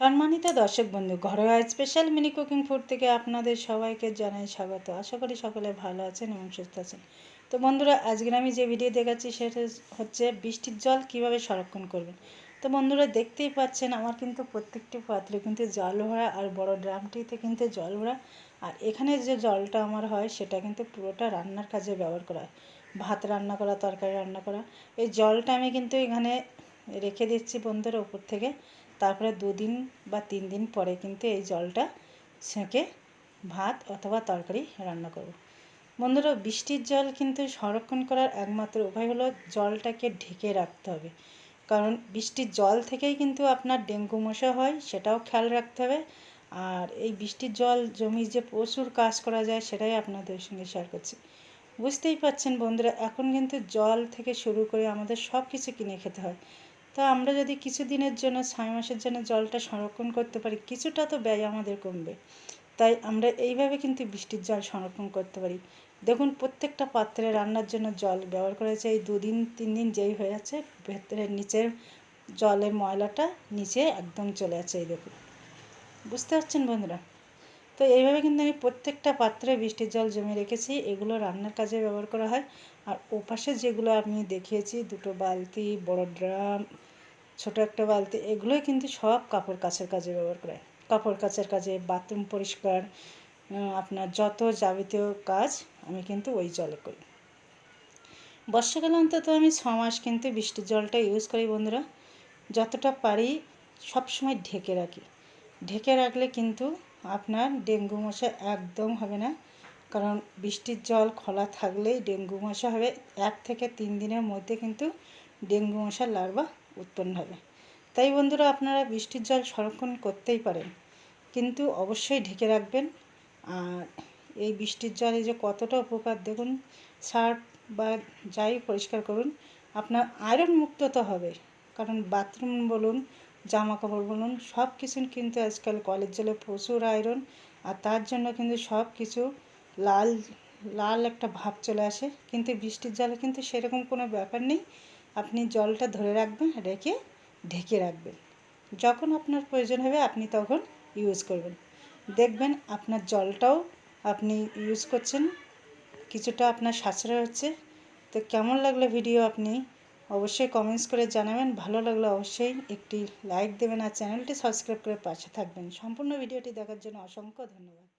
সম্মানিত দর্শক বন্ধু, ঘরোয়া স্পেশাল মিনি কুকিং ফুড থেকে আপনাদের সবাইকে জানাই স্বাগত। আশা করি সকলে ভালো আছেন এবং সুস্থ আছেন। তো বন্ধুরা, আজকের আমি যে ভিডিও দেখাচ্ছি সেটা হচ্ছে বৃষ্টির জল কীভাবে সংরক্ষণ করবেন। তো বন্ধুরা, দেখতেই পাচ্ছেন আমার কিন্তু প্রত্যেকটি পাত্রে কিন্তু জল ভরা আর বড় ড্রামটিতে কিন্তু জল ভরা। আর এখানে যে জলটা আমার হয়, সেটা কিন্তু পুরোটা রান্নার কাজে ব্যবহার করা হয়। ভাত রান্না করা, তরকারি রান্না করা। এই জলটা আমি কিন্তু এখানে রেখে দিচ্ছি বন্ধুরা উপর থেকে। তারপরে দুদিন বা তিন দিন পরে কিন্তু এই জলটা ছেঁকে ভাত অথবা তরকারি রান্না করব। বন্ধুরা, বৃষ্টির জল কিন্তু সংরক্ষণ করার একমাত্র উপায় হলো জলটাকে ঢেকে রাখতে হবে। কারণ বৃষ্টির জল থেকেই কিন্তু আপনার ডেঙ্গু মশা হয়, সেটাও খেয়াল রাখতে হবে। আর এই বৃষ্টির জল জমি যে প্রচুর কাজ করা যায়, সেটাই আপনাদের সঙ্গে শেয়ার করছি। বুঝতেই পাচ্ছেন বন্ধুরা, এখন কিন্তু জল থেকে শুরু করে আমাদের সব কিছু কিনে খেতে হয়। তা আমরা যদি কিছু দিনের জন্য, ছয় মাসের জন্য জলটা সংরক্ষণ করতে পারি, কিছুটা তো ব্যয় আমাদের কমবে। তাই আমরা এইভাবে কিন্তু বৃষ্টির জল সংরক্ষণ করতে পারি। দেখুন, প্রত্যেকটা পাত্রে রান্নার জন্য জল ব্যবহার করেছে এই দুদিন, তিন দিন যেই হয়ে যাচ্ছে ভেতরের নিচের জলের ময়লাটা নিচে একদম চলে যাচ্ছে এই দেখুন। বুঝতে পারছেন বন্ধুরা? তো এইভাবে কিন্তু আমি প্রত্যেকটা পাত্রে বৃষ্টির জল জমে রেখেছি। এগুলো রান্নার কাজে ব্যবহার করা হয়। আর ওপাশে যেগুলো আমি দেখিয়েছি, দুটো বালতি, বড় ড্রাম ছোট একটা বালতি, এগুলোই কিন্তু সব কাপড় কাচের কাজে ব্যবহার করে কাপড় কাচের কাজে, বাথরুম পরিষ্কার আপনার যত যাবতীয় কাজ আমি কিন্তু ওই জলে করি। বর্ষাকালে অন্তত আমি ছ মাস কিন্তু বৃষ্টির জলটা ইউজ করি বন্ধুরা। যতটা পারি সব সময় ঢেকে রাখি। ঢেকে রাখলে কিন্তু আপনার ডেঙ্গু মশা একদম হবে না। কারণ বৃষ্টির জল খোলা থাকলেই ডেঙ্গু মশা হবে। এক থেকে তিন দিনের মধ্যে কিন্তু ডেঙ্গু মশার লার্ভা উৎপন্ন হবে। তাই বন্ধুরা আপনারা বৃষ্টির জল সংরক্ষণ করতেই পারেন। কিন্তু অবশ্যই ঢেকে রাখবেন। আর এই বৃষ্টির জলে যে কতটা উপকার, দেখুন, সার্ফ বা যাই পরিষ্কার করুন, আপনার আয়রন মুক্ত তো হবে। কারণ বাথরুম বলুন জামা কাপড় বলুন, সব কিছু কিন্তু আজকাল কলের জলে প্রচুর আয়রন। আর তার জন্য কিন্তু সব কিছু লাল লাল একটা ভাব চলে আসে। কিন্তু বৃষ্টির জলে কিন্তু সেরকম কোনো ব্যাপার নেই। আপনি জলটা ধরে রাখবেন, রেখে ঢেকে রাখবেন। যখন আপনার প্রয়োজন হবে, আপনি তখন ইউজ করবেন। দেখবেন আপনার জলটাও আপনি ইউজ করছেন, কিছুটা আপনার সাশ্রয় হচ্ছে। তো কেমন লাগল ভিডিও আপনি? অবশ্যই কমেন্টস করে জানাবেন। ভালো লাগলে অবশ্যই একটি লাইক দেবেন আর চ্যানেলটি সাবস্ক্রাইব করে পাশে থাকবেন। সম্পূর্ণ ভিডিওটি দেখার জন্য অসংখ্য ধন্যবাদ।